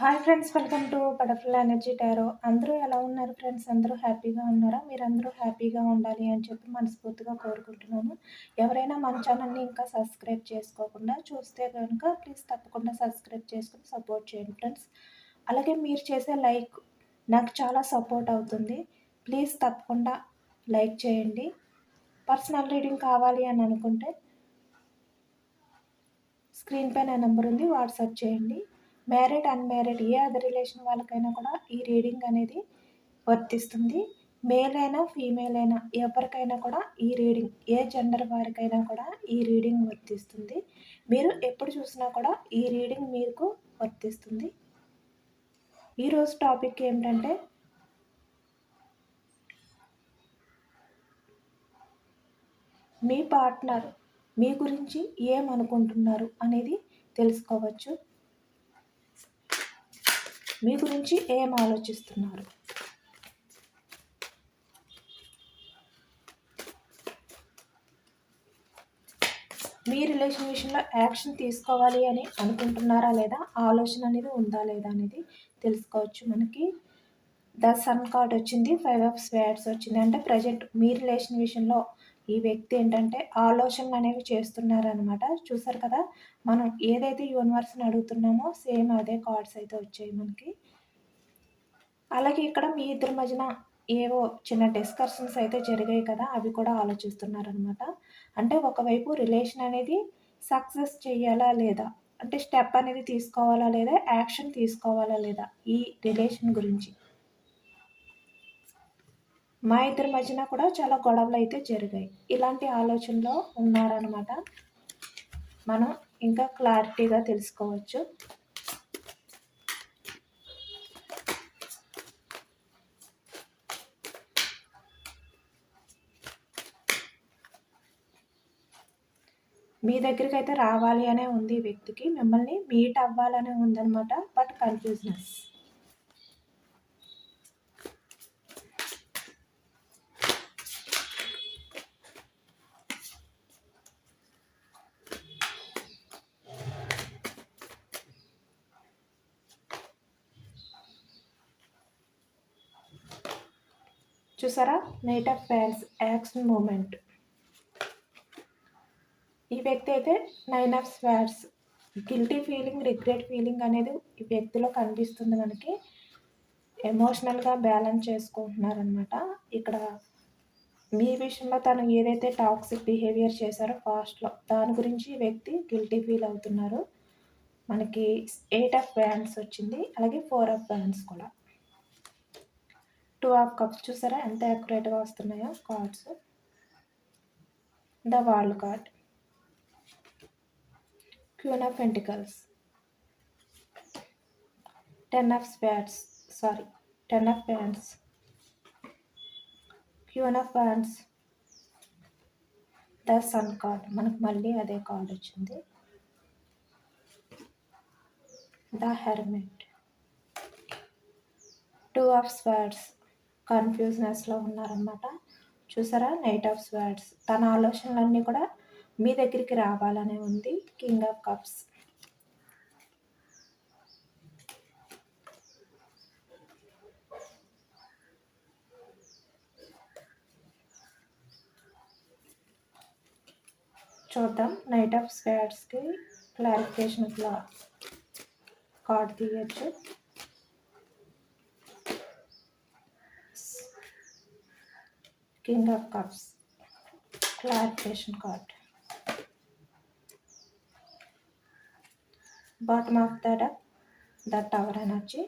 Hi friends welcome to butterfly energy tarot అందరూ ఎలా ఉన్నారు ఫ్రెండ్స్ అందరూ హ్యాపీగా ఉన్నారా? మీరు అందరూ హ్యాపీగా ఉండాలి అని చెప్పి మనస్ఫూర్తిగా కోరుకుంటున్నాను. ఎవరైనా మన ఛానల్ని ఇంకా సబ్స్క్రైబ్ చేసుకోకుండా చూస్తే కనుక ప్లీజ్ తప్పకుండా సబ్స్క్రైబ్ చేసుకుని సపోర్ట్ చేయండి ఫ్రెండ్స్ అలాగే మీరు చేసే లైక్ నాకు చాలా సపోర్ట్ అవుతుంది. ప్లీజ్ తప్పకుండా లైక్ చేయండి. పర్సనల్ రీడింగ్ కావాలి అని అనుకుంటే స్క్రీన్ నా నెంబర్ ఉంది వాట్సాప్ చేయండి. మ్యారీడ్ అన్మ్యారీడ్ ఏ అదర్ రిలేషన్ వాళ్ళకైనా కూడా ఈ రీడింగ్ అనేది వర్తిస్తుంది. మేల్ అయినా ఫీమేల్ అయినా ఎవరికైనా కూడా ఈ రీడింగ్ ఏ జెండర్ వారికైనా కూడా ఈ రీడింగ్ వర్తిస్తుంది. మీరు ఎప్పుడు చూసినా కూడా ఈ రీడింగ్ మీకు వర్తిస్తుంది. ఈరోజు టాపిక్ ఏమిటంటే మీ పార్ట్నర్ మీ గురించి ఏమనుకుంటున్నారు అనేది తెలుసుకోవచ్చు. మీ గురించి ఏం ఆలోచిస్తున్నారు? మీ రిలేషన్ విషయంలో యాక్షన్ తీసుకోవాలి అని అనుకుంటున్నారా లేదా? ఆలోచన అనేది ఉందా లేదా అనేది తెలుసుకోవచ్చు మనకి. ద సన్ కార్డ్ వచ్చింది ఫైవ్ ఆఫ్ స్వాడ్స్ వచ్చింది. అంటే ప్రజెంట్ మీ రిలేషన్ విషయంలో ఈ వ్యక్తి ఏంటంటే ఆలోచనలు అనేవి చేస్తున్నారనమాట చూసారు కదా మనం ఏదైతే యూనివర్స్ని అడుగుతున్నామో సేమ్ అదే కార్డ్స్ అయితే వచ్చాయి మనకి. అలాగే ఇక్కడ మీ ఇద్దరి మధ్యన ఏవో చిన్న డిస్కషన్స్ అయితే జరిగాయి కదా అవి కూడా ఆలోచిస్తున్నారనమాట అంటే ఒకవైపు రిలేషన్ అనేది సక్సెస్ చేయాలా లేదా? అంటే స్టెప్ అనేది తీసుకోవాలా లేదా? యాక్షన్ తీసుకోవాలా లేదా? ఈ రిలేషన్ గురించి. మా ఇద్దరి మధ్యన కూడా చాలా గొడవలు అయితే జరిగాయి. ఇలాంటి ఆలోచనలో ఉన్నారనమాట మనం ఇంకా క్లారిటీగా తెలుసుకోవచ్చు. మీ దగ్గరికి అయితే రావాలి అనే ఉంది ఈ వ్యక్తికి. మిమ్మల్ని మీట్ అవ్వాలనే ఉందనమాట బట్ కన్ఫ్యూజ్నెస్. చూసారా? నైట్ ఆఫ్ ప్యాన్స్ యాక్షన్ మూమెంట్ ఈ వ్యక్తి అయితే nine of swords guilty feeling regret feeling అనేది ఈ వ్యక్తిలో కనిపిస్తుంది మనకి. ఎమోషనల్గా బ్యాలెన్స్ చేసుకుంటున్నారనమాట ఇక్కడ మీ విషయంలో తను ఏదైతే టాక్సిక్ బిహేవియర్ చేశారో ఫాస్ట్లో దాని గురించి వ్యక్తి గిల్టీ ఫీల్ అవుతున్నారు. మనకి ఎయిట్ ఆఫ్ బ్యాండ్స్ వచ్చింది. అలాగే ఫోర్ ఆఫ్ బ్యాండ్స్ కూడా. టూ ఆఫ్ కప్స్ చూసారా? ఎంత యాక్యురేట్గా వస్తున్నాయో cards. The world card. Queen of pentacles. Ten of spades sorry ten of pants. Queen of pants. The sun card. మనకు మళ్ళీ అదే కార్డ్ వచ్చింది. The hermit. Two of swords. కన్ఫ్యూజ్నెస్లో ఉన్నారనమాట చూసారా? నైట్ ఆఫ్ స్వాడ్స్ తన ఆలోచనలన్నీ కూడా మీ దగ్గరికి రావాలనే ఉంది. కింగ్ ఆఫ్ కప్స్ చూద్దాం. నైట్ ఆఫ్ స్వాడ్స్కి క్లారిఫికేషన్ ఇట్లా కార్డ్ తీయచ్చు. King of cups clarification card. Bottom of the deck the tower energy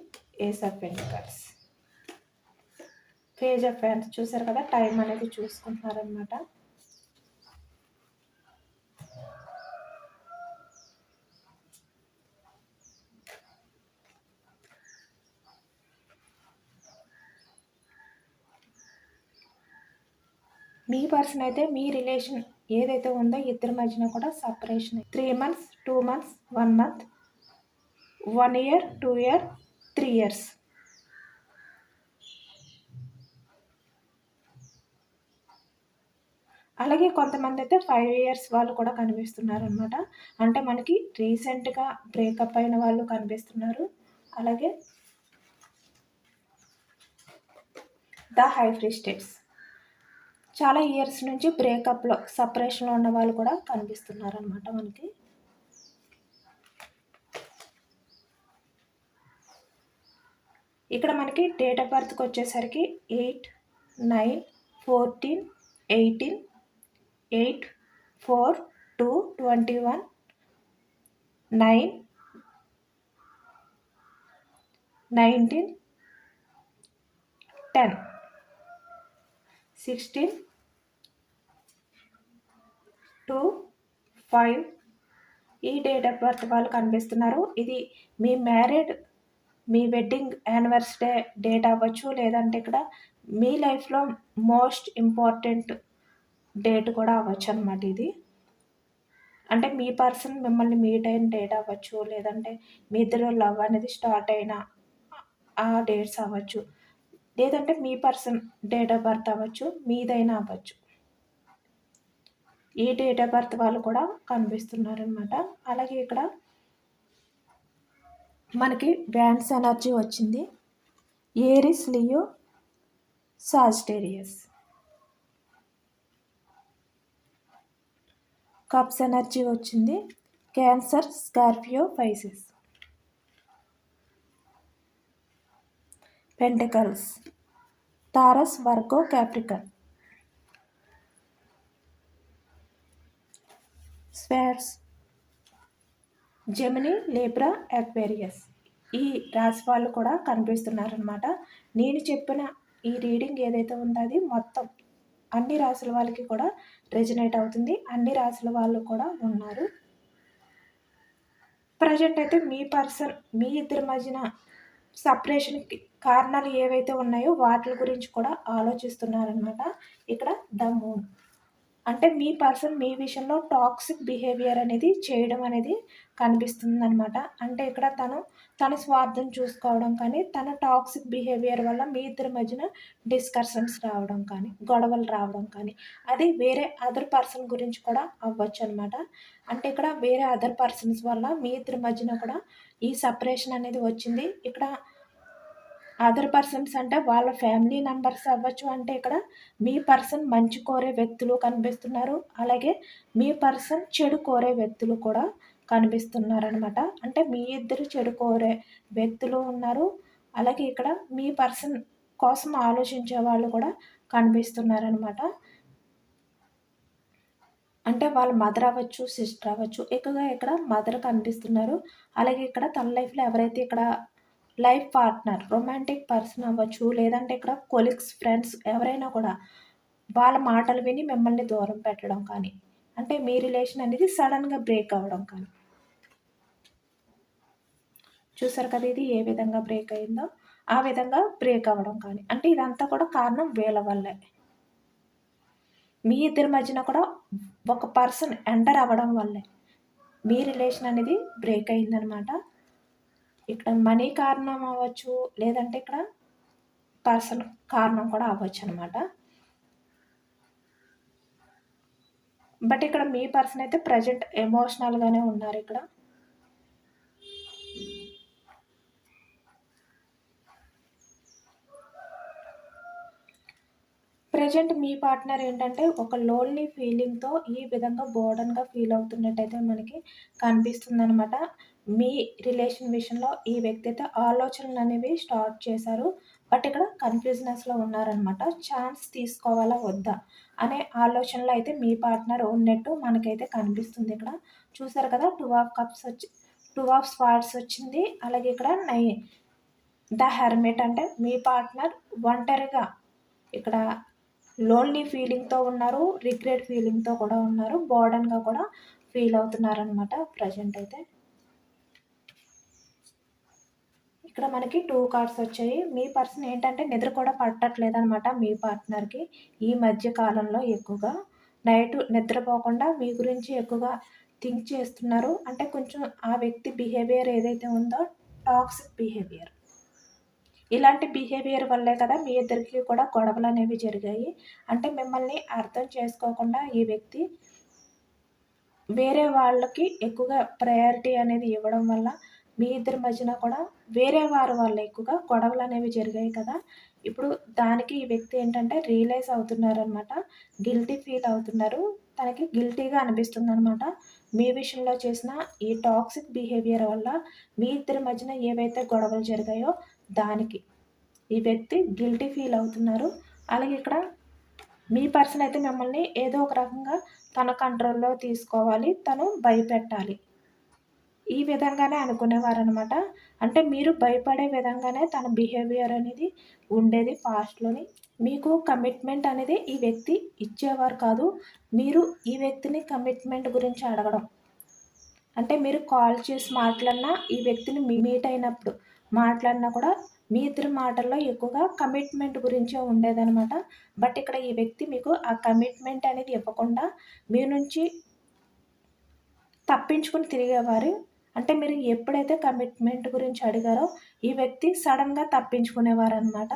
ace of pentacles page of fans చూసారు కదా టైం అనేది చూసుకుంటున్నారనమాట మీ పర్సన్ అయితే మీ రిలేషన్ ఏదైతే ఉందో ఇద్దరి మధ్యన కూడా separation. Three months two months one month one year two year three years. అలాగే కొంతమంది అయితే ఫైవ్ ఇయర్స్ వాళ్ళు కూడా కనిపిస్తున్నారు అనమాట అంటే మనకి రీసెంట్గా బ్రేకప్ అయిన వాళ్ళు కనిపిస్తున్నారు. అలాగే ద హై స్టేట్స్ చాలా ఇయర్స్ నుంచి బ్రేకప్లో సపరేషన్లో ఉన్న వాళ్ళు కూడా కనిపిస్తున్నారు అనమాట మనకి. ఇక్కడ మనకి డేట్ ఆఫ్ బర్త్కి వచ్చేసరికి eight nine fourteen eighteen eight four two twenty one nine nineteen ten sixteen two five ఈ డేట్ ఆఫ్ బర్త్ వాళ్ళు కనిపిస్తున్నారు. ఇది మీ మ్యారీడ్ మీ వెడ్డింగ్ యానివర్సరీ డేట్ అవ్వచ్చు లేదంటే ఇక్కడ మీ లైఫ్లో మోస్ట్ ఇంపార్టెంట్ డేట్ కూడా అవ్వచ్చు అనమాట ఇది. అంటే మీ పర్సన్ మిమ్మల్ని మీట్ అయిన డేట్ అవ్వచ్చు లేదంటే మీ ఇద్దరు లవ్ అనేది స్టార్ట్ అయిన ఆ డేట్స్ అవ్వచ్చు. లేదంటే మీ పర్సన్ డేట్ ఆఫ్ బర్త్ అవ్వచ్చు మీదైనా అవ్వచ్చు. ఈ డేట్ ఆఫ్ బర్త్ వాళ్ళు కూడా కనిపిస్తున్నారనమాట అలాగే ఇక్కడ మనకి బ్యాండ్స్ ఎనర్జీ వచ్చింది. Aries Leo Sagittarius. Cups energy వచ్చింది. Cancer Scorpio Pisces. Pentacles. Taurus Virgo Capricorn swords Gemini Libra Aquarius ఈ రాశి వాళ్ళు కూడా కనిపిస్తున్నారనమాట నేను చెప్పిన ఈ రీడింగ్ ఏదైతే ఉందో అది మొత్తం అన్ని రాసుల వాళ్ళకి కూడా రెజినేట్ అవుతుంది. అన్ని రాసుల వాళ్ళు కూడా ఉన్నారు. ప్రజెంట్ అయితే మీ పర్సన్ మీ ఇద్దరి మధ్యన సపరేషన్కి కారణాలు ఏవైతే ఉన్నాయో వాటి గురించి కూడా ఆలోచిస్తున్నారనమాట ఇక్కడ ద మూన్ అంటే మీ పర్సన్ మీ విషయంలో టాక్సిక్ బిహేవియర్ అనేది చేయడం అనేది కనిపిస్తుంది అనమాట అంటే ఇక్కడ తను తన స్వార్థం చూసుకోవడం కానీ తన టాక్సిక్ బిహేవియర్ వల్ల మీ ఇద్దరి మధ్యన డిస్కషన్స్ రావడం కానీ గొడవలు రావడం కానీ అది వేరే అదర్ పర్సన్ గురించి కూడా అవ్వచ్చు అనమాట అంటే ఇక్కడ వేరే అదర్ పర్సన్స్ వల్ల మీ ఇద్దరి మధ్యన కూడా ఈ సపరేషన్ అనేది వచ్చింది. ఇక్కడ అదర్ పర్సన్స్ అంటే వాళ్ళ ఫ్యామిలీ మెంబర్స్ అవ్వచ్చు అంటే ఇక్కడ మీ పర్సన్ మంచి కోరే వ్యక్తులు కనిపిస్తున్నారు. అలాగే మీ పర్సన్ చెడు కోరే వ్యక్తులు కూడా కనిపిస్తున్నారనమాట అంటే మీ ఇద్దరు చెడు కోరే వ్యక్తులు ఉన్నారు. అలాగే ఇక్కడ మీ పర్సన్ కోసం ఆలోచించే వాళ్ళు కూడా కనిపిస్తున్నారనమాట అంటే వాళ్ళ మదర్ అవ్వచ్చు సిస్టర్ అవ్వచ్చు ఎక్కువగా ఇక్కడ మదర్ కనిపిస్తున్నారు. అలాగే ఇక్కడ తన లైఫ్లో ఎవరైతే ఇక్కడ లైఫ్ పార్ట్నర్ రొమాంటిక్ పర్సన్ అవ్వచ్చు లేదంటే ఇక్కడ కొలీగ్స్ ఫ్రెండ్స్ ఎవరైనా కూడా వాళ్ళ మాటలు విని మిమ్మల్ని దూరం పెట్టడం కానీ అంటే మీ రిలేషన్ అనేది సడన్గా బ్రేక్ అవ్వడం కానీ. చూసారు కదా ఇది ఏ విధంగా బ్రేక్ అయిందో? ఆ విధంగా బ్రేక్ అవ్వడం కానీ. అంటే ఇదంతా కూడా కారణం వీళ్ళ వల్లే. మీ ఇద్దరి మధ్యన కూడా ఒక పర్సన్ ఎంటర్ అవ్వడం వల్లే. మీ రిలేషన్ అనేది బ్రేక్ అయిందనమాట. ఇక్కడ మనీ కారణం అవ్వచ్చు లేదంటే ఇక్కడ పర్సన్ కారణం కూడా అవ్వచ్చు అనమాట బట్ ఇక్కడ మీ పర్సన్ అయితే ప్రజెంట్ ఎమోషనల్గానే ఉన్నారు ఇక్కడ. ప్రజెంట్ మీ పార్ట్నర్ ఏంటంటే ఒక లోన్లీ ఫీలింగ్తో ఈ విధంగా బోర్డన్గా ఫీల్ అవుతున్నట్టయితే మనకి కనిపిస్తుంది అనమాట మీ రిలేషన్ విషయంలో ఈ వ్యక్తి అయితే ఆలోచనలు అనేవి స్టార్ట్ చేశారు. బట్ ఇక్కడ కన్ఫ్యూజనెస్లో ఉన్నారనమాట ఛాన్స్ తీసుకోవాలా వద్దా అనే ఆలోచనలో అయితే మీ పార్ట్నర్ ఉన్నట్టు మనకైతే కనిపిస్తుంది ఇక్కడ. చూసారు కదా టూ ఆఫ్ కప్స్ వచ్చి టూ ఆఫ్ స్పాట్స్ వచ్చింది. అలాగే ఇక్కడ నై ద హెర్మిట్ అంటే మీ పార్ట్నర్ ఒంటరిగా ఇక్కడ లోన్లీ ఫీలింగ్తో ఉన్నారు రిగ్రెట్ ఫీలింగ్తో కూడా ఉన్నారు బోర్డన్గా కూడా ఫీల్ అవుతున్నారనమాట ప్రజెంట్ అయితే. ఇక్కడ మనకి టూ కార్డ్స్ వచ్చాయి. మీ పర్సన్ ఏంటంటే నిద్ర కూడా పట్టట్లేదు అనమాట మీ పార్ట్నర్కి ఈ మధ్య కాలంలో ఎక్కువగా. నైట్ నిద్రపోకుండా మీ గురించి ఎక్కువగా థింక్ చేస్తున్నారు. అంటే కొంచెం ఆ వ్యక్తి బిహేవియర్ ఏదైతే ఉందో టాక్సిక్ బిహేవియర్ ఇలాంటి బిహేవియర్ వల్లే కదా మీ ఇద్దరికి కూడా గొడవలు అనేవి జరిగాయి. అంటే మిమ్మల్ని అర్థం చేసుకోకుండా ఈ వ్యక్తి వేరే వాళ్ళకి ఎక్కువగా ప్రయారిటీ అనేది ఇవ్వడం వల్ల మీ ఇద్దరి మధ్యన కూడా వేరే వారి వల్ల ఎక్కువగా గొడవలు అనేవి జరిగాయి కదా. ఇప్పుడు దానికి ఈ వ్యక్తి ఏంటంటే రియలైజ్ అవుతున్నారనమాట గిల్టీ ఫీల్ అవుతున్నారు. తనకి గిల్టీగా అనిపిస్తుంది అనమాట మీ విషయంలో చేసిన ఈ టాక్సిక్ బిహేవియర్ వల్ల మీ ఇద్దరి మధ్యన ఏవైతే గొడవలు జరిగాయో దానికి ఈ వ్యక్తి గిల్టీ ఫీల్ అవుతున్నారు. అలాగే ఇక్కడ మీ పర్సన్ అయితే మిమ్మల్ని ఏదో ఒక రకంగా తన కంట్రోల్లో తీసుకోవాలి. తను భయపెట్టాలి. ఈ విధంగానే అనుకునేవారు అనమాట అంటే మీరు భయపడే విధంగానే తన బిహేవియర్ అనేది ఉండేది పాస్ట్లోని మీకు కమిట్మెంట్ అనేది ఈ వ్యక్తి ఇచ్చేవారు కాదు. మీరు ఈ వ్యక్తిని కమిట్మెంట్ గురించి అడగడం. అంటే మీరు కాల్ చేసి మాట్లాడినా ఈ వ్యక్తిని మీట్ అయినప్పుడు మాట్లాడినా కూడా మీ ఇద్దరి మాటల్లో ఎక్కువగా కమిట్మెంట్ గురించే ఉండేదనమాట బట్ ఇక్కడ ఈ వ్యక్తి మీకు ఆ కమిట్మెంట్ అనేది ఇవ్వకుండా మీ నుంచి తప్పించుకుని తిరిగేవారు. అంటే మీరు ఎప్పుడైతే కమిట్మెంట్ గురించి అడిగారో ఈ వ్యక్తి సడన్గా తప్పించుకునేవారు అనమాట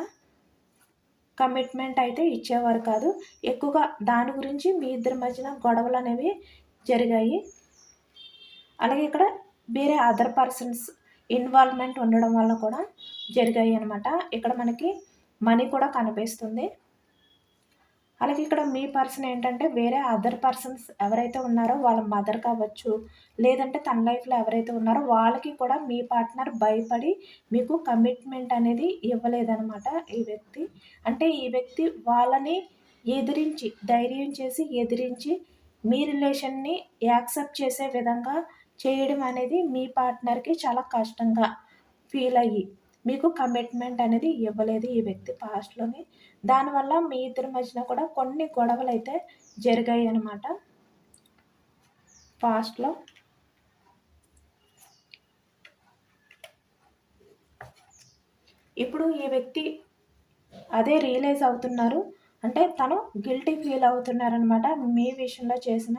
కమిట్మెంట్ అయితే ఇచ్చేవారు కాదు. ఎక్కువగా దాని గురించి మీ ఇద్దరి మధ్యన గొడవలు అనేవి జరిగాయి. అలాగే ఇక్కడ వేరే అదర్ పర్సన్స్ ఇన్వాల్వ్మెంట్ ఉండడం వల్ల కూడా జరిగాయి అనమాట ఇక్కడ మనకి మనీ కూడా కనిపిస్తుంది. అలాగే ఇక్కడ మీ పర్సన్ ఏంటంటే వేరే అదర్ పర్సన్స్ ఎవరైతే ఉన్నారో వాళ్ళ మదర్ కావచ్చు లేదంటే తన లైఫ్లో ఎవరైతే ఉన్నారో వాళ్ళకి కూడా మీ పార్ట్నర్ భయపడి మీకు కమిట్మెంట్ అనేది ఇవ్వలేదనమాట ఈ వ్యక్తి. అంటే ఈ వ్యక్తి వాళ్ళని ఎదిరించి ధైర్యం చేసి ఎదిరించి మీ రిలేషన్ని యాక్సెప్ట్ చేసే విధంగా చేయడం అనేది మీ పార్ట్నర్కి చాలా కష్టంగా ఫీల్ అయ్యి మీకు కమిట్మెంట్ అనేది ఇవ్వలేదు ఈ వ్యక్తి పాస్ట్లోని దానివల్ల మీ ఇద్దరి మధ్యన కూడా కొన్ని గొడవలు అయితే జరిగాయి అన్నమాట పాస్ట్లో ఇప్పుడు ఈ వ్యక్తి అదే రియలైజ్ అవుతున్నారు. అంటే తను గిల్టీ ఫీల్ అవుతున్నారనమాట మీ విషయంలో చేసిన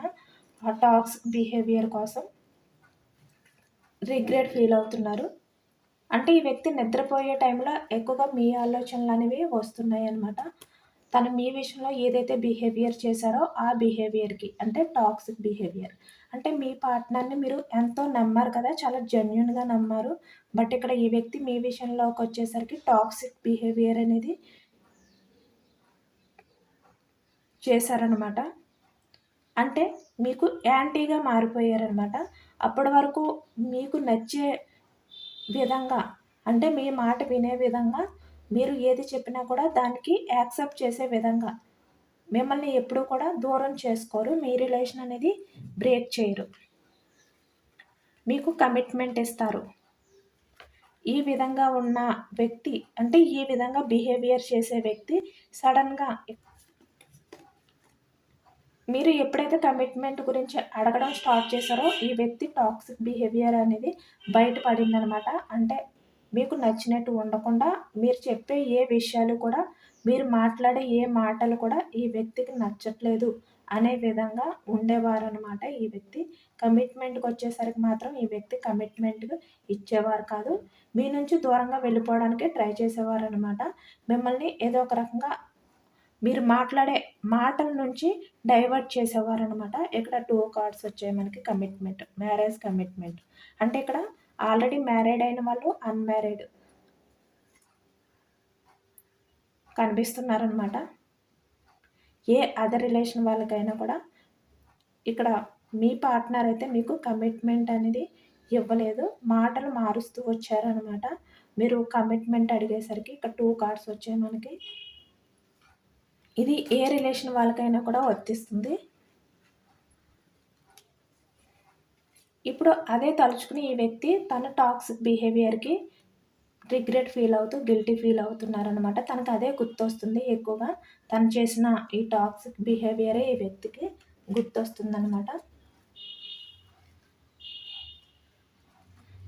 టాక్స్ బిహేవియర్ కోసం. రిగ్రెట్ ఫీల్ అవుతున్నారు. అంటే ఈ వ్యక్తి నిద్రపోయే టైంలో ఎక్కువగా మీ ఆలోచనలు అనేవి వస్తున్నాయి అనమాట తను మీ విషయంలో ఏదైతే బిహేవియర్ చేశారో ఆ బిహేవియర్కి అంటే టాక్సిక్ బిహేవియర్. అంటే మీ పార్ట్నర్ని మీరు ఎంతో నమ్మారు కదా చాలా జెన్యున్గా నమ్మారు. బట్ ఇక్కడ ఈ వ్యక్తి మీ విషయంలోకి వచ్చేసరికి టాక్సిక్ బిహేవియర్ అనేది చేశారనమాట అంటే మీకు యాంటీగా మారిపోయారనమాట అప్పటి వరకు మీకు నచ్చే విధంగా. అంటే మీ మాట వినే విధంగా మీరు ఏది చెప్పినా కూడా దానికి యాక్సెప్ట్ చేసే విధంగా. మిమ్మల్ని ఎప్పుడూ కూడా దూరం చేసుకోరు. మీ రిలేషన్ అనేది బ్రేక్ చేయరు. మీకు కమిట్మెంట్ ఇస్తారు. ఈ విధంగా ఉన్న వ్యక్తి అంటే ఈ విధంగా బిహేవియర్ చేసే వ్యక్తి సడన్గా మీరు ఎప్పుడైతే కమిట్మెంట్ గురించి అడగడం స్టార్ట్ చేశారో ఈ వ్యక్తి టాక్సిక్ బిహేవియర్ అనేది బయటపడిందనమాట. అంటే మీకు నచ్చినట్టు ఉండకుండా మీరు చెప్పే ఏ విషయాలు కూడా మీరు మాట్లాడే ఏ మాటలు కూడా ఈ వ్యక్తికి నచ్చట్లేదు అనే విధంగా ఉండేవారు అనమాట ఈ వ్యక్తి. కమిట్మెంట్కి వచ్చేసరికి మాత్రం ఈ వ్యక్తి కమిట్మెంట్ ఇచ్చేవారు కాదు. మీ నుంచి దూరంగా వెళ్ళిపోవడానికి ట్రై చేసేవారు అనమాట మిమ్మల్ని ఏదో ఒక రకంగా మీరు మాట్లాడే మాటల నుంచి డైవర్ట్ చేసేవారు అనమాట ఇక్కడ టూ కార్డ్స్ వచ్చాయి మనకి కమిట్మెంట్ మ్యారేజ్ కమిట్మెంట్. అంటే ఇక్కడ ఆల్రెడీ మ్యారీడ్ అయిన వాళ్ళు అన్మ్యారీడ్ కనిపిస్తున్నారనమాట ఏ అదర్ రిలేషన్ వాళ్ళకైనా కూడా ఇక్కడ మీ పార్ట్నర్ అయితే మీకు కమిట్మెంట్ అనేది ఇవ్వలేదు. మాటలు మారుస్తూ వచ్చారనమాట మీరు కమిట్మెంట్ అడిగేసరికి ఇక్కడ టూ కార్డ్స్ వచ్చాయి మనకి. ఇది ఏ రిలేషన్ వాళ్ళకైనా కూడా వర్తిస్తుంది. ఇప్పుడు అదే తలుచుకుని ఈ వ్యక్తి తన టాక్సిక్ బిహేవియర్కి రిగ్రెట్ ఫీల్ అవుతూ గిల్టీ ఫీల్ అవుతున్నారనమాట తనకు అదే గుర్తొస్తుంది ఎక్కువగా. తను చేసిన ఈ టాక్సిక్ బిహేవియరే ఈ వ్యక్తికి గుర్తొస్తుందనమాట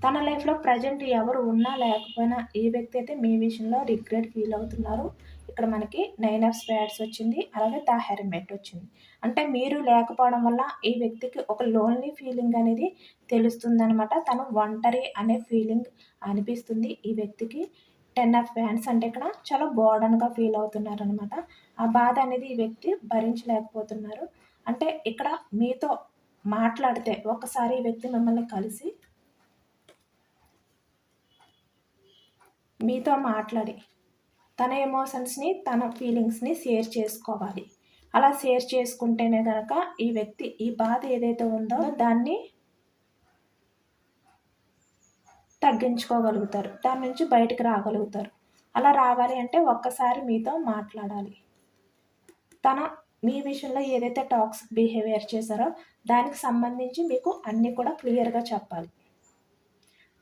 తన లైఫ్లో ప్రజెంట్ ఎవరు ఉన్నా లేకపోయినా ఈ వ్యక్తి అయితే మీ విషయంలో రిగ్రెట్ ఫీల్ అవుతున్నారు ఇక్కడ మనకి నైన్ ఆఫ్ స్పేడ్స్ వచ్చింది అలాగే ద హెర్మెట్ వచ్చింది. అంటే మీరు లేకపోవడం వల్ల ఈ వ్యక్తికి ఒక లోన్లీ ఫీలింగ్ అనేది తెలుస్తుంది అనమాట తను ఒంటరి అనే ఫీలింగ్ అనిపిస్తుంది ఈ వ్యక్తికి. టెన్ ఆఫ్ ఫ్యాన్స్ అంటే ఇక్కడ చాలా బోర్డన్గా ఫీల్ అవుతున్నారు అనమాట ఆ బాధ అనేది ఈ వ్యక్తి భరించలేకపోతున్నారు. అంటే ఇక్కడ మీతో మాట్లాడితే ఒకసారి ఈ వ్యక్తి మిమ్మల్ని కలిసి మీతో మాట్లాడి తన ఎమోషన్స్ని తన ఫీలింగ్స్ని షేర్ చేసుకోవాలి. అలా షేర్ చేసుకుంటేనే కనుక ఈ వ్యక్తి ఈ బాధ ఏదైతే ఉందో దాన్ని తగ్గించుకోగలుగుతారు. దాని నుంచి బయటకు రాగలుగుతారు. అలా రావాలి అంటే ఒక్కసారి మీతో మాట్లాడాలి. తన మీ విషయంలో ఏదైతే టాక్సిక్ బిహేవియర్ చేశారో దానికి సంబంధించి మీకు అన్నీ కూడా క్లియర్గా చెప్పాలి.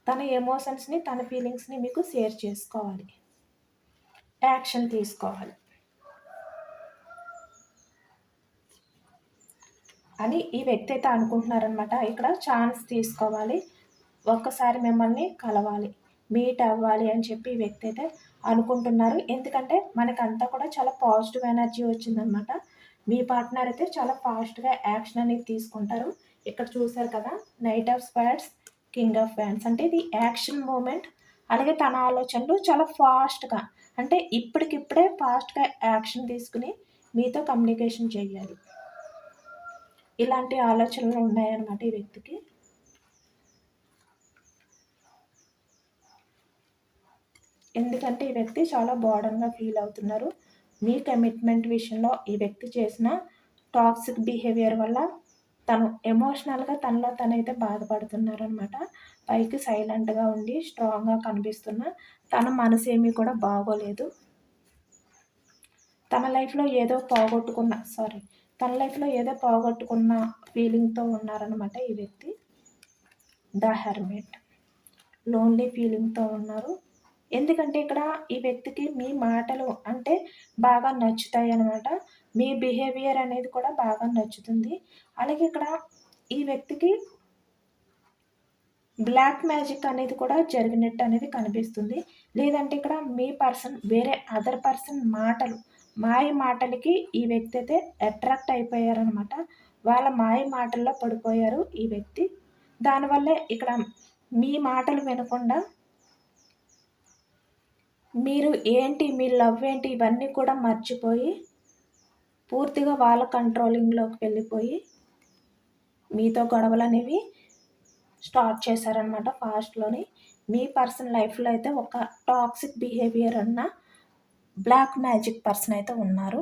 తన ఎమోషన్స్ని తన ఫీలింగ్స్ని మీకు షేర్ చేసుకోవాలి. యాక్షన్ తీసుకోవాలి. అని ఈ వ్యక్తి అయితే అనుకుంటున్నారనమాట ఇక్కడ ఛాన్స్ తీసుకోవాలి. ఒక్కసారి మిమ్మల్ని కలవాలి. మీట్ అవ్వాలి అని చెప్పి ఈ వ్యక్తి అయితే అనుకుంటున్నారు. ఎందుకంటే మనకంతా కూడా చాలా పాజిటివ్ ఎనర్జీ వచ్చిందనమాట మీ పార్ట్నర్ అయితే చాలా ఫాస్ట్గా యాక్షన్ అనేది తీసుకుంటారు. ఇక్కడ చూసారు కదా knight of spots king of fans అంటే ఇది యాక్షన్ మూమెంట్ అలాగే తన ఆలోచనలు చాలా ఫాస్ట్గా అంటే ఇప్పటికిప్పుడే ఫాస్ట్గా యాక్షన్ తీసుకుని మీతో కమ్యూనికేషన్ చేయాలి. ఇలాంటి ఆలోచనలు ఉన్నాయన్నమాట ఈ వ్యక్తికి. ఎందుకంటే ఈ వ్యక్తి చాలా బోర్డన్గా ఫీల్ అవుతున్నారు. మీ కమిట్మెంట్ విషయంలో ఈ వ్యక్తి చేసిన టాక్సిక్ బిహేవియర్ వల్ల తను ఎమోషనల్గా తనలో తనైతే బాధపడుతున్నారనమాట. పైకి సైలెంట్గా ఉండి స్ట్రాంగ్గా కనిపిస్తున్న తన మనసు ఏమీ కూడా బాగోలేదు. తన లైఫ్లో ఏదో పోగొట్టుకున్న సారీ తన లైఫ్లో ఏదో పోగొట్టుకున్న ఫీలింగ్తో ఉన్నారనమాట ఈ వ్యక్తి. ద హెర్మిట్ లోన్లీ ఫీలింగ్తో ఉన్నారు. ఎందుకంటే ఇక్కడ ఈ వ్యక్తికి మీ మాటలు అంటే బాగా నచ్చుతాయి అనమాట మీ బిహేవియర్ అనేది కూడా బాగా నచ్చుతుంది. అలాగే ఇక్కడ ఈ వ్యక్తికి బ్లాక్ మ్యాజిక్ అనేది కూడా జరిగినట్టు అనేది కనిపిస్తుంది. లేదంటే ఇక్కడ మీ పర్సన్ వేరే అదర్ పర్సన్ మాటలు మాయ మాటలకి ఈ వ్యక్తి అయితే అట్రాక్ట్ అయిపోయారనమాట వాళ్ళ మాయ మాటల్లో పడిపోయారు ఈ వ్యక్తి. దానివల్ల ఇక్కడ మీ మాటలు వినకుండా మీరు ఏంటి మీ లవ్ ఏంటి ఇవన్నీ కూడా మర్చిపోయి పూర్తిగా వాళ్ళ కంట్రోలింగ్లోకి వెళ్ళిపోయి మీతో గొడవలు అనేవి స్టార్ట్ చేశారనమాట ఫాస్ట్లోని మీ పర్సన్ లైఫ్లో అయితే ఒక టాక్సిక్ బిహేవియర్ అన్న బ్లాక్ మ్యాజిక్ పర్సన్ అయితే ఉన్నారు.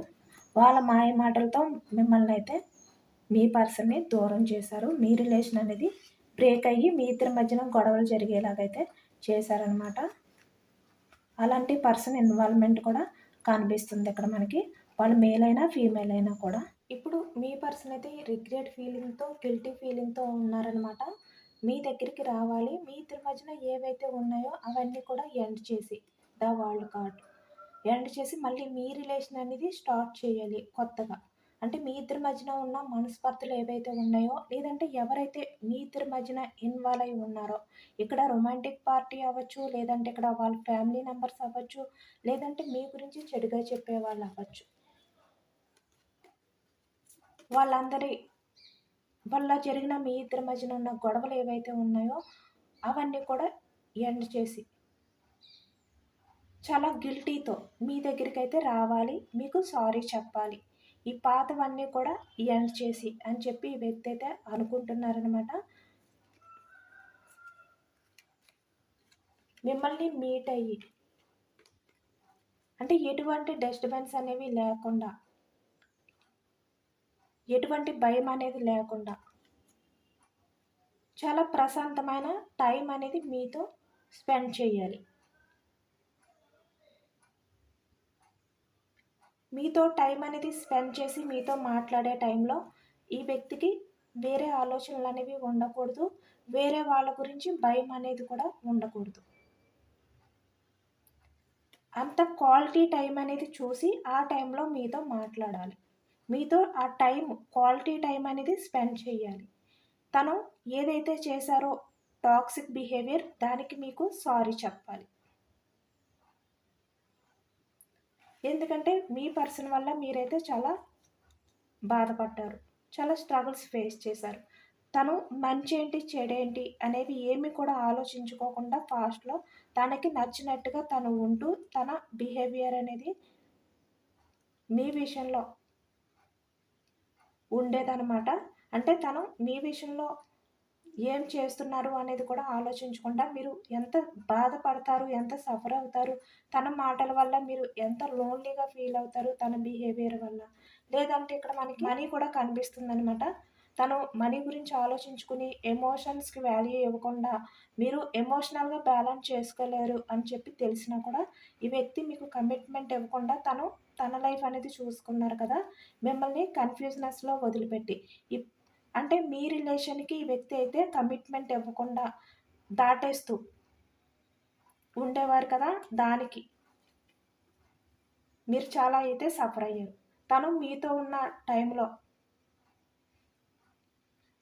వాళ్ళ మాయ మాటలతో మిమ్మల్ని అయితే మీ పర్సన్ని దూరం చేశారు. మీ రిలేషన్ అనేది బ్రేక్ అయ్యి మీ ఇద్దరి మధ్యన గొడవలు జరిగేలాగైతే చేశారనమాట అలాంటి పర్సన్ ఇన్వాల్వ్మెంట్ కూడా కనిపిస్తుంది ఇక్కడ మనకి. వాళ్ళు మేల్ అయినా ఫీమేల్ అయినా కూడా ఇప్పుడు మీ పర్సన్ అయితే రిగ్రెట్ ఫీలింగ్తో గిల్టీ ఫీలింగ్తో ఉన్నారనమాట మీ దగ్గరికి రావాలి. మీ ఇద్దరి మధ్యన ఏవైతే ఉన్నాయో అవన్నీ కూడా ఎండ్ చేసి ద వరల్డ్ కార్డ్. ఎండ్ చేసి మళ్ళీ మీ రిలేషన్ అనేది స్టార్ట్ చేయాలి కొత్తగా. అంటే మీ ఇద్దరి మధ్యన ఉన్న మనస్పర్ధలు ఏవైతే ఉన్నాయో లేదంటే ఎవరైతే మీ ఇద్దరి మధ్యన ఇన్వాల్వ్ అయి ఉన్నారో ఇక్కడ రొమాంటిక్ పార్టీ అవ్వచ్చు లేదంటే ఇక్కడ వాళ్ళ ఫ్యామిలీ మెంబర్స్ అవ్వచ్చు లేదంటే మీ గురించి చెడుగా చెప్పే వాళ్ళు అవ్వచ్చు. వాళ్ళందరి వల్ల జరిగిన మీ ఇద్దరి మధ్యన ఉన్న గొడవలు ఏవైతే ఉన్నాయో అవన్నీ కూడా ఎండ్ చేసి చాలా గిల్టీతో మీ దగ్గరికి అయితే రావాలి మీకు సారీ చెప్పాలి. ఈ పాతవన్నీ కూడా ఎండ్ చేసి అని చెప్పి ఈ వ్యక్తి అయితే అనుకుంటున్నారనమాట మిమ్మల్ని మీట్ అయ్యి అంటే ఎటువంటి డిస్టర్బెన్స్ అనేవి లేకుండా ఎటువంటి భయం అనేది లేకుండా చాలా ప్రశాంతమైన టైం అనేది మీతో స్పెండ్ చేయాలి. మీతో టైం అనేది స్పెండ్ చేసి మీతో మాట్లాడే టైంలో ఈ వ్యక్తికి వేరే ఆలోచనలు అనేవి ఉండకూడదు. వేరే వాళ్ళ గురించి భయం అనేది కూడా ఉండకూడదు. అంత క్వాలిటీ టైం అనేది చూసి ఆ టైంలో మీతో మాట్లాడాలి. మీతో ఆ టైం క్వాలిటీ టైం అనేది స్పెండ్ చేయాలి. తను ఏదైతే చేశారో టాక్సిక్ బిహేవియర్ దానికి మీకు సారీ చెప్పాలి. ఎందుకంటే మీ పర్సన్ వల్ల మీరైతే చాలా బాధపడ్డారు చాలా స్ట్రగుల్స్ ఫేస్ చేశారు. తను మంచి ఏంటి చెడేంటి అనేవి ఏమి కూడా ఆలోచించుకోకుండా ఫాస్ట్లో తనకి నచ్చినట్టుగా తను ఉంటూ తన బిహేవియర్ అనేది మీ విషయంలో ఉండేదనమాట అంటే తను మీ విషయంలో ఏం చేస్తున్నారు అనేది కూడా ఆలోచించకుండా మీరు ఎంత బాధపడతారు ఎంత సఫర్ అవుతారు తన మాటల వల్ల మీరు ఎంత లోన్లీగా ఫీల్ అవుతారు తన బిహేవియర్ వల్ల? లేదంటే ఇక్కడ మనకి మనీ కూడా కనిపిస్తుంది అనమాట తను మనీ గురించి ఆలోచించుకుని ఎమోషన్స్కి వాల్యూ ఇవ్వకుండా మీరు ఎమోషనల్గా బ్యాలెన్స్ చేసుకోలేరు అని చెప్పి తెలిసినా కూడా ఈ వ్యక్తి మీకు కమిట్మెంట్ ఇవ్వకుండా తను తన లైఫ్ అనేది చూసుకున్నారు కదా మిమ్మల్ని కన్ఫ్యూజ్నెస్లో వదిలిపెట్టి. అంటే మీ రిలేషన్కి ఈ వ్యక్తి అయితే కమిట్మెంట్ ఇవ్వకుండా దాటేస్తూ ఉండేవారు కదా దానికి మీరు చాలా అయితే సఫర్ అయ్యారు. తను మీతో ఉన్న టైంలో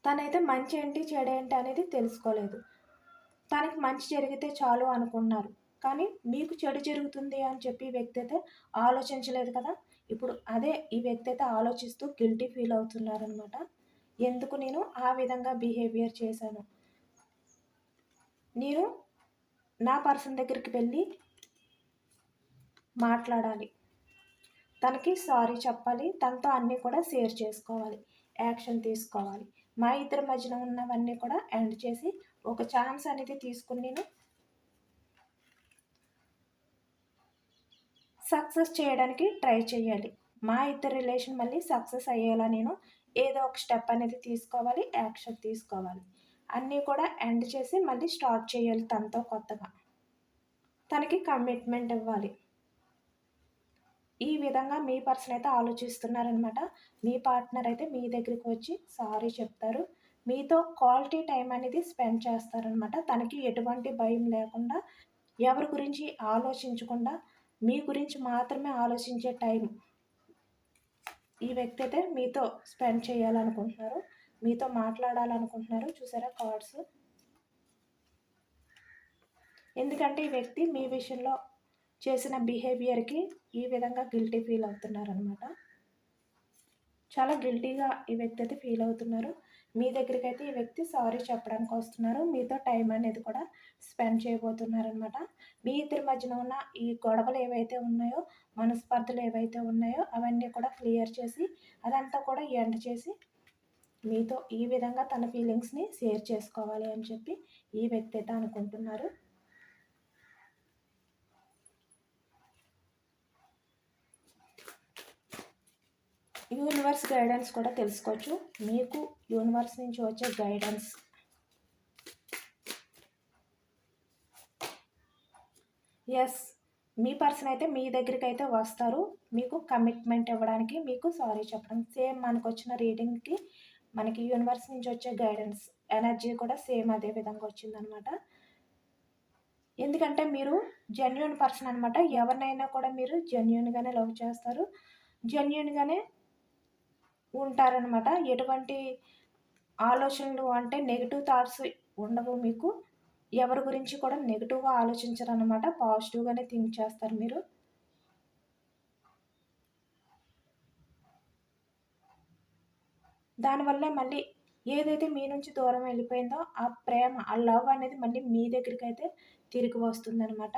తనైతే మంచి ఏంటి చెడు ఏంటి అనేది తెలుసుకోలేదు. తనకి మంచి జరిగితే చాలు అనుకున్నారు. కానీ మీకు చెడు జరుగుతుంది అని చెప్పి ఈ వ్యక్తి అయితే ఆలోచించలేదు కదా. ఇప్పుడు అదే ఈ వ్యక్తి అయితే ఆలోచిస్తూ గిల్టీ ఫీల్ అవుతున్నారనమాట ఎందుకు నేను ఆ విధంగా బిహేవియర్ చేశాను? నేను నా పర్సన్ దగ్గరికి వెళ్ళి మాట్లాడాలి. తనకి సారీ చెప్పాలి. తనతో అన్నీ కూడా షేర్ చేసుకోవాలి. యాక్షన్ తీసుకోవాలి. మా ఇద్దరి మధ్యన ఉన్నవన్నీ కూడా ఎండ్ చేసి ఒక ఛాన్స్ అనేది తీసుకుని నేను సక్సెస్ చేయడానికి ట్రై చేయాలి. మా ఇద్దరు రిలేషన్ మళ్ళీ సక్సెస్ అయ్యేలా నేను ఏదో ఒక స్టెప్ అనేది తీసుకోవాలి యాక్షన్ తీసుకోవాలి. అన్నీ కూడా ఎండ్ చేసి మళ్ళీ స్టార్ట్ చేయాలి తనతో కొత్తగా. తనకి కమిట్మెంట్ ఇవ్వాలి. ఈ విధంగా మీ పర్సన్ అయితే ఆలోచిస్తున్నారనమాట. మీ పార్ట్నర్ అయితే మీ దగ్గరికి వచ్చి సారీ చెప్తారు. మీతో క్వాలిటీ టైం అనేది స్పెండ్ చేస్తారనమాట. తనకి ఎటువంటి భయం లేకుండా ఎవరి గురించి ఆలోచించకుండా మీ గురించి మాత్రమే ఆలోచించే టైం ఈ వ్యక్తి అయితే మీతో స్పెండ్ చేయాలనుకుంటున్నారు. మీతో మాట్లాడాలనుకుంటున్నారు. చూసారా కార్డ్స్? ఎందుకంటే ఈ వ్యక్తి మీ విషయంలో చేసిన బిహేవియర్కి ఈ విధంగా గిల్టీ ఫీల్ అవుతున్నారనమాట చాలా గిల్టీగా ఈ వ్యక్తి అయితే ఫీల్ అవుతున్నారు. మీ దగ్గరికి అయితే ఈ వ్యక్తి సారీ చెప్పడానికి వస్తున్నారు. మీతో టైం అనేది కూడా స్పెండ్ చేయబోతున్నారనమాట మీ ఇద్దరి మధ్యన ఉన్న ఈ గొడవలు ఏవైతే ఉన్నాయో మనస్పర్ధలు ఏవైతే ఉన్నాయో అవన్నీ కూడా క్లియర్ చేసి అదంతా కూడా ఎండ్ చేసి మీతో ఈ విధంగా తన ఫీలింగ్స్ని షేర్ చేసుకోవాలి అని చెప్పి ఈ వ్యక్తి అయితే అనుకుంటున్నారు. యూనివర్స్ గైడెన్స్ కూడా తెలుసుకోవచ్చు. మీకు యూనివర్స్ నుంచి వచ్చే గైడెన్స్. ఎస్ మీ పర్సన్ అయితే మీ దగ్గరికి అయితే వస్తారు. మీకు కమిట్మెంట్ ఇవ్వడానికి మీకు సారీ చెప్పడం. సేమ్ మనకు వచ్చిన రీడింగ్కి మనకి యూనివర్స్ నుంచి వచ్చే గైడెన్స్. ఎనర్జీ కూడా సేమ్ అదే విధంగా వచ్చిందనమాట. ఎందుకంటే మీరు జెన్యున్ పర్సన్ అనమాట. ఎవరినైనా కూడా మీరు జెన్యున్గానే లవ్ చేస్తారు. జెన్యున్గానే ఉంటారనమాట ఎటువంటి ఆలోచనలు అంటే నెగిటివ్ థాట్స్ ఉండవు మీకు. ఎవరి గురించి కూడా నెగిటివ్గా ఆలోచించరు అనమాట పాజిటివ్గానే థింక్ చేస్తారు మీరు. దానివల్ల మళ్ళీ ఏదైతే మీ నుంచి దూరం వెళ్ళిపోయిందో ఆ ప్రేమ ఆ లవ్ అనేది మళ్ళీ మీ దగ్గరికి అయితే తిరిగి వస్తుందనమాట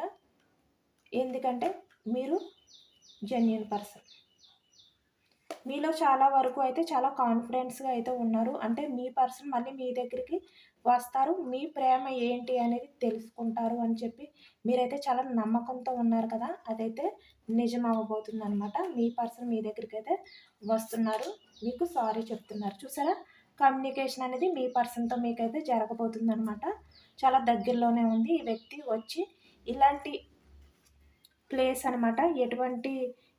ఎందుకంటే మీరు జెన్యున్ పర్సన్ మీలో చాలా వరకు అయితే చాలా కాన్ఫిడెన్స్గా అయితే ఉన్నారు. అంటే మీ పర్సన్ మళ్ళీ మీ దగ్గరికి వస్తారు. మీ ప్రేమ ఏంటి అనేది తెలుసుకుంటారు అని చెప్పి మీరైతే చాలా నమ్మకంతో ఉన్నారు కదా. అదైతే నిజం అవ్వబోతుంది అనమాట మీ పర్సన్ మీ దగ్గరికి అయితే వస్తున్నారు. మీకు సారీ చెప్తున్నారు. చూసారా? కమ్యూనికేషన్ అనేది మీ పర్సన్తో మీకైతే జరగబోతుంది అనమాట చాలా దగ్గరలోనే ఉంది. ఈ వ్యక్తి వచ్చి ఇలాంటి ప్లేస్ అనమాట ఎటువంటి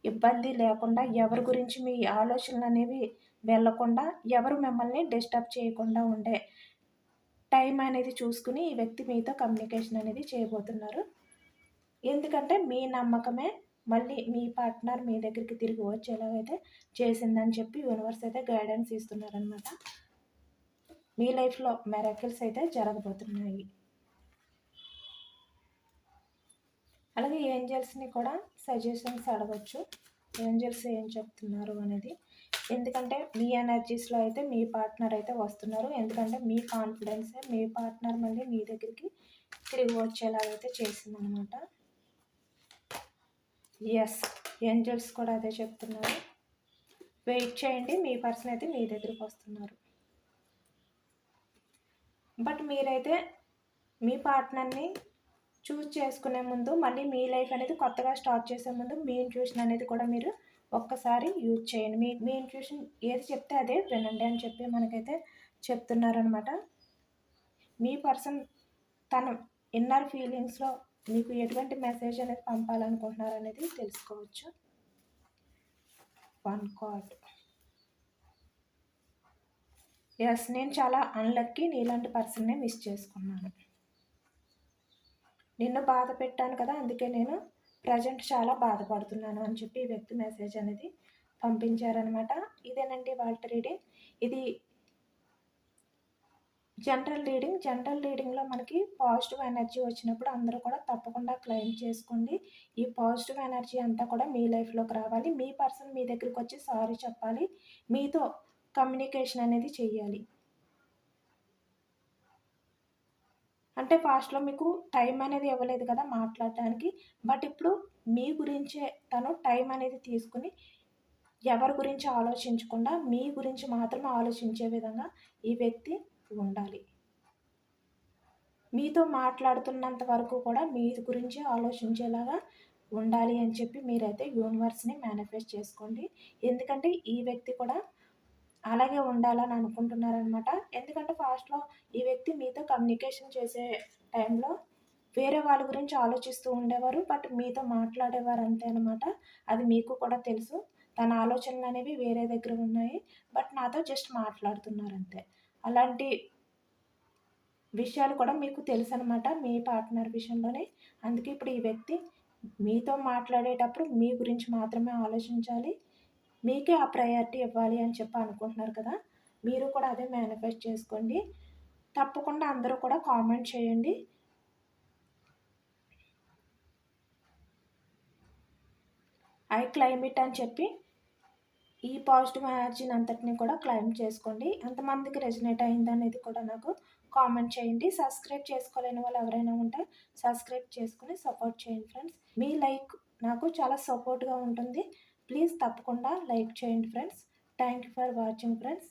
ఇబ్బంది లేకుండా ఎవరి గురించి మీ ఆలోచనలు అనేవి వెళ్ళకుండా ఎవరు మిమ్మల్ని డిస్టర్బ్ చేయకుండా ఉండే టైం అనేది చూసుకుని ఈ వ్యక్తి మీతో కమ్యూనికేషన్ అనేది చేయబోతున్నారు. ఎందుకంటే మీ నమ్మకమే మళ్ళీ మీ పార్ట్నర్ మీ దగ్గరికి తిరిగి వచ్చేలాగైతే చేసిందని చెప్పి యూనివర్స్ అయితే గైడెన్స్ ఇస్తున్నారనమాట మీ లైఫ్లో మెరాకిల్స్ అయితే జరగబోతున్నాయి. అలాగే ఏంజల్స్ని కూడా సజెషన్స్ అడగచ్చు. ఏంజల్స్ ఏం చెప్తున్నారు అనేది. ఎందుకంటే మీ ఎనర్జీస్లో అయితే మీ పార్ట్నర్ అయితే వస్తున్నారు. ఎందుకంటే మీ కాన్ఫిడెన్సే మీ పార్ట్నర్ మళ్ళీ మీ దగ్గరికి తిరిగి వచ్చేలాగైతే చేసిందనమాట. ఎస్ ఏంజల్స్ కూడా అదే చెప్తున్నారు. వెయిట్ చేయండి మీ పర్సన్ అయితే మీ దగ్గరికి వస్తున్నారు. బట్ మీరైతే మీ పార్ట్నర్ని చూస్ చేసుకునే ముందు మళ్ళీ మీ లైఫ్ అనేది కొత్తగా స్టార్ట్ చేసే ముందు మీ ఇంట్యూషన్ అనేది కూడా మీరు ఒక్కసారి యూజ్ చేయండి. మీ మీ ఇంట్యూషన్ ఏది చెప్తే అదే వినండి అని చెప్పి మనకైతే చెప్తున్నారనమాట మీ పర్సన్ తన ఇన్నర్ ఫీలింగ్స్లో మీకు ఎటువంటి మెసేజ్ అనేది పంపాలనుకుంటున్నారు అనేది తెలుసుకోవచ్చు. వన్ కార్డ్ ఎస్ నేను చాలా అన్లక్కీ నీలాంటి పర్సన్నే మిస్ చేసుకున్నాను. నిన్ను బాధ పెట్టాను కదా అందుకే నేను ప్రజెంట్ చాలా బాధపడుతున్నాను అని చెప్పి ఈ వ్యక్తి మెసేజ్ అనేది పంపించారనమాట ఇదేనండి వాళ్ళ రీడింగ్. ఇది జనరల్ రీడింగ్. జనరల్ రీడింగ్లో మనకి పాజిటివ్ ఎనర్జీ వచ్చినప్పుడు అందరూ కూడా తప్పకుండా క్లెయిమ్ చేసుకోండి. ఈ పాజిటివ్ ఎనర్జీ అంతా కూడా మీ లైఫ్లోకి రావాలి. మీ పర్సన్ మీ దగ్గరికి వచ్చి సారీ చెప్పాలి. మీతో కమ్యూనికేషన్ అనేది చేయాలి అంటే ఫాస్ట్లో మీకు టైం అనేది ఇవ్వలేదు కదా మాట్లాడటానికి. బట్ ఇప్పుడు మీ గురించే తను టైం అనేది తీసుకుని ఎవరి గురించి ఆలోచించకుండా మీ గురించి మాత్రమే ఆలోచించే విధంగా ఈ వ్యక్తి ఉండాలి. మీతో మాట్లాడుతున్నంత వరకు కూడా మీ గురించి ఆలోచించేలాగా ఉండాలి అని చెప్పి మీరైతే యూనివర్స్ని మేనిఫెస్ట్ చేసుకోండి. ఎందుకంటే ఈ వ్యక్తి కూడా అలాగే ఉండాలని అనుకుంటున్నారనమాట ఎందుకంటే ఫాస్ట్లో ఈ వ్యక్తి మీతో కమ్యూనికేషన్ చేసే టైంలో వేరే వాళ్ళ గురించి ఆలోచిస్తూ ఉండేవారు బట్ మీతో మాట్లాడేవారు అంతే అనమాట అది మీకు కూడా తెలుసు. తన ఆలోచనలు అనేవి వేరే దగ్గర ఉన్నాయి బట్ నాతో జస్ట్ మాట్లాడుతున్నారు అంతే. అలాంటి విషయాలు కూడా మీకు తెలుసు అనమాట మీ పార్ట్నర్ విషయంలోనే. అందుకే ఇప్పుడు ఈ వ్యక్తి మీతో మాట్లాడేటప్పుడు మీ గురించి మాత్రమే ఆలోచించాలి. మీకే ఆ ప్రయారిటీ ఇవ్వాలి అని చెప్పి అనుకుంటున్నారు కదా మీరు కూడా అదే మేనిఫెస్ట్ చేసుకోండి. తప్పకుండా అందరూ కూడా కామెంట్ చేయండి. ఐ క్లైమేట్ అని చెప్పి ఈ పాజిటివ్ ఎనర్జీని అంతటిని కూడా క్లైమ్ చేసుకోండి. ఎంతమందికి రెజినేట్ అయింది అనేది కూడా నాకు కామెంట్ చేయండి. సబ్స్క్రైబ్ చేసుకోలేని వాళ్ళు ఎవరైనా ఉంటే సబ్స్క్రైబ్ చేసుకుని సపోర్ట్ చేయండి ఫ్రెండ్స్ మీ లైక్ నాకు చాలా సపోర్ట్గా ఉంటుంది. ప్లీజ్ తప్పకుండా లైక్ చేయండి friends thank you for watching friends